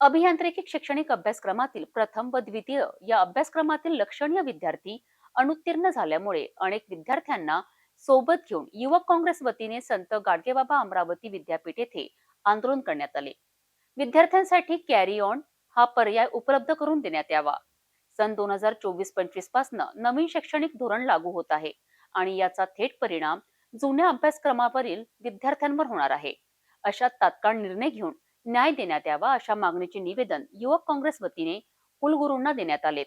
अभियांत्रिकी शैक्षणिक अभ्यासक्रमातील प्रथम व द्वितीय या अभ्यासक्रमातील लक्षणीय विद्यार्थी अनुत्तीर्ण झाल्यामुळे अनेक विद्यार्थ्यांना सोबत घेऊन युवक काँग्रेस वतीने संत गाडगेबाबा अमरावती विद्यापीठ येथे आंदोलन करण्यात आले. विद्यार्थ्यांसाठी कॅरी ऑन हा पर्याय उपलब्ध करून देण्यात यावा. सन दोन हजार चोवीस पंचवीसपासून नवीन शैक्षणिक धोरण लागू होत आहे आणि याचा थेट परिणाम जुन्या अभ्यासक्रमावरील विद्यार्थ्यांवर होणार आहे. अशा तात्काळ निर्णय घेऊन न्याय देण्यात यावा अशा मागणीचे निवेदन युवक काँग्रेस वतीने कुलगुरूंना देण्यात आले.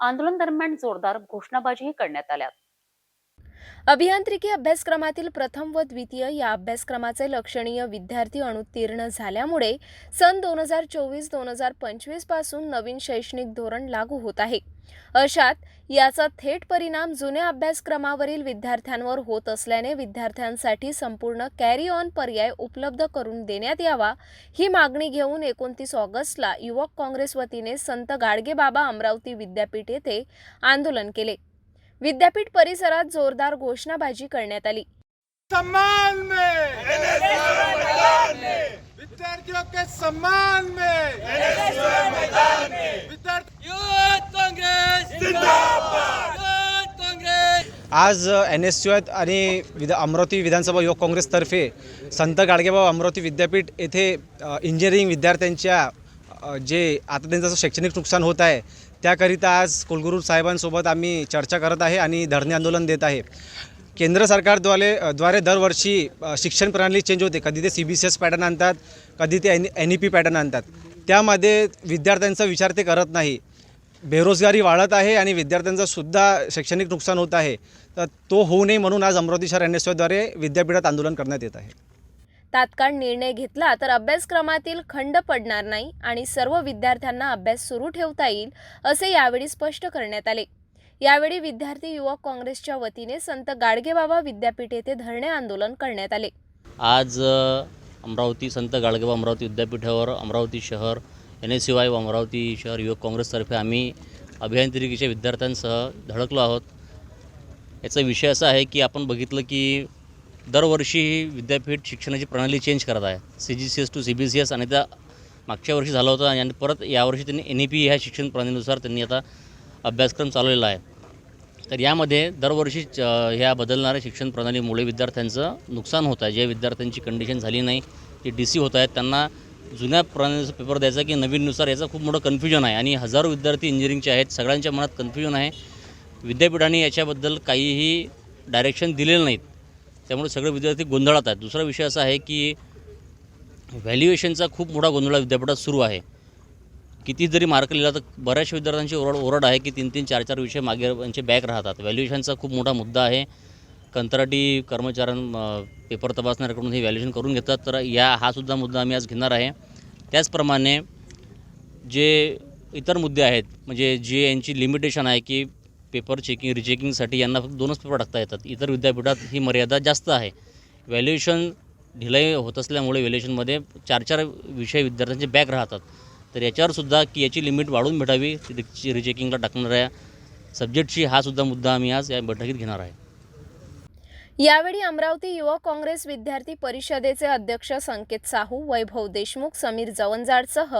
आंदोलन दरम्यान जोरदार घोषणाबाजीही करण्यात आल्या. अभियांत्रिकी अभ्यासक्रमातील प्रथम व द्वितीय या अभ्यासक्रमाचे लक्षणीय विद्यार्थी अनुत्तीर्ण झाल्यामुळे सन दोन हजार चोवीस दोन हजार पंचवीसपासून नवीन शैक्षणिक धोरण लागू होत आहे. अशात याचा थेट परिणाम जुन्या अभ्यासक्रमावरील विद्यार्थ्यांवर होत असल्याने विद्यार्थ्यांसाठी संपूर्ण कॅरी ऑन पर्याय उपलब्ध करून देण्यात यावा ही मागणी घेऊन एकोणतीस ऑगस्टला युवक काँग्रेस वतीने संत गाडगेबाबा अमरावती विद्यापीठ येथे आंदोलन केले. विद्यापीठ परिसरात जोरदार घोषणाबाजी करण्यात आली. सम्मान में। विद्यार्थियों के सम्मान में। विद्यार्थी युथ काँग्रेस। जिंदाबाद। युथ काँग्रेस आज एन एस यू आणि विधा अमरावती विधानसभा युवक काँग्रेसतर्फे संत गाडगेबाबा अमरावती विद्यापीठ येथे इंजिनिअरिंग विद्यार्थ्यांच्या जे आता त्यांचं शैक्षणिक नुकसान होत आहे त्याकरिता आज कुलगुरू साहेबांसोबत आम्ही चर्चा करत आहे आणि धरणे आंदोलन देत आहे. केंद्र सरकारद्वारे द्वारे दरवर्षी शिक्षण प्रणाली चेंज होते. कधी ते C B C S pattern आणतात कधी ते N N E P pattern आणतात. त्यामध्ये विद्यार्थ्यांचा विचार ते करत नाही. बेरोजगारी वाढत आहे आणि विद्यार्थ्यांचं सुद्धा शैक्षणिक नुकसान होत आहे. तर तो होऊ नये म्हणून आज अमरावती शहर एन एस ओद्वारे विद्यापीठात आंदोलन करण्यात येत आहे. तात्काळ निर्णय घेतला तर अभ्यासक्रमातील खंड पडणार नाही आणि सर्व विद्यार्थ्यांना अभ्यास सुरू ठेवता येईल असे यावेळी स्पष्ट करण्यात आले. यावेळी विद्यार्थी युवक काँग्रेसच्या वतीने संत गाडगेबाबा विद्यापीठ येथे धरणे आंदोलन करण्यात आले. आज अमरावती संत गाडगेबा अमरावती विद्यापीठावर अमरावती शहर एन एस यू आय व अमरावती शहर युवक काँग्रेसतर्फे आम्ही अभियांत्रिकीच्या विद्यार्थ्यांसह धडकलो आहोत. याचा विषय असा आहे की आपण बघितलं की दरवर्षी ही विद्यापीठ शिक्षणाची प्रणाली चेंज करत आहे. C G C S to C B C S आणि त्या मागच्या वर्षी झालं होतं आणि परत यावर्षी त्यांनी एन ई पी ह्या शिक्षण प्रणालीनुसार त्यांनी आता अभ्यासक्रम चालवलेला आहे. तर यामध्ये दरवर्षी च- ह्या बदलणाऱ्या शिक्षण प्रणालीमुळे विद्यार्थ्यांचं नुकसान होत आहे. जे विद्यार्थ्यांची कंडिशन झाली नाही ते डी सी होत आहेत. त्यांना जुन्या प्रणालीचा पेपर द्यायचा की नवीननुसार याचं खूप मोठं कन्फ्युजन आहे. आणि हजारो विद्यार्थी इंजिनिअरिंगचे आहेत. सगळ्यांच्या मनात कन्फ्युजन आहे. विद्यापीठाने याच्याबद्दल काहीही डायरेक्शन दिलेलं नाहीत. त्यामुळे सगळे विद्यार्थी गोंधळात आहेत. दुसरा विषय असा आहे की व्हॅल्युएशनचा खूप मोठा गोंधळ विद्यापीठात सुरू आहे. किती जरी मार्क लिहिला तर बऱ्याचशा विद्यार्थ्यांची ओरड ओरड आहे की तीन तीन चार चार विषय मागे यांचे बॅक राहतात. व्हॅल्युएशनचा खूप मोठा मुद्दा आहे. कंत्राटी कर्मचाऱ्यां पेपर तपासणाऱ्याकडून हे व्हॅल्युएशन करून घेतात. तर या हा सुद्धा मुद्दा आम्ही आज घेणार आहे. त्याचप्रमाणे जे इतर मुद्दे आहेत म्हणजे जे यांची लिमिटेशन आहे की पेपर चेकिंग रिचेकिंगसाठी यांना फक्त दोनच पेपर टाकता येतात. इतर विद्यापीठात ही मर्यादा जास्त आहे. व्हॅल्युएशन ढिलाई होत असल्यामुळे व्हॅल्युएशनमध्ये चार चार विषय विद्यार्थ्यांचे बॅक राहतात. तर याच्यावरसुद्धा की याची लिमिट वाढवून भेटावी रिचेकिंगला टाकणाऱ्या सब्जेक्टची हा सुद्धा मुद्दा आम्ही आज या बैठकीत घेणार आहे. यावेळी अमरावती युवक काँग्रेस विद्यार्थी परिषदेचे अध्यक्ष संकेत साहू वैभव देशमुख समीर जवंजाडसह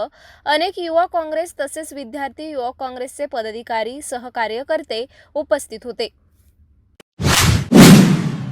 अनेक युवा काँग्रेस तसेच विद्यार्थी युवक काँग्रेसचे पदाधिकारी सहकार्यकर्ते उपस्थित होते.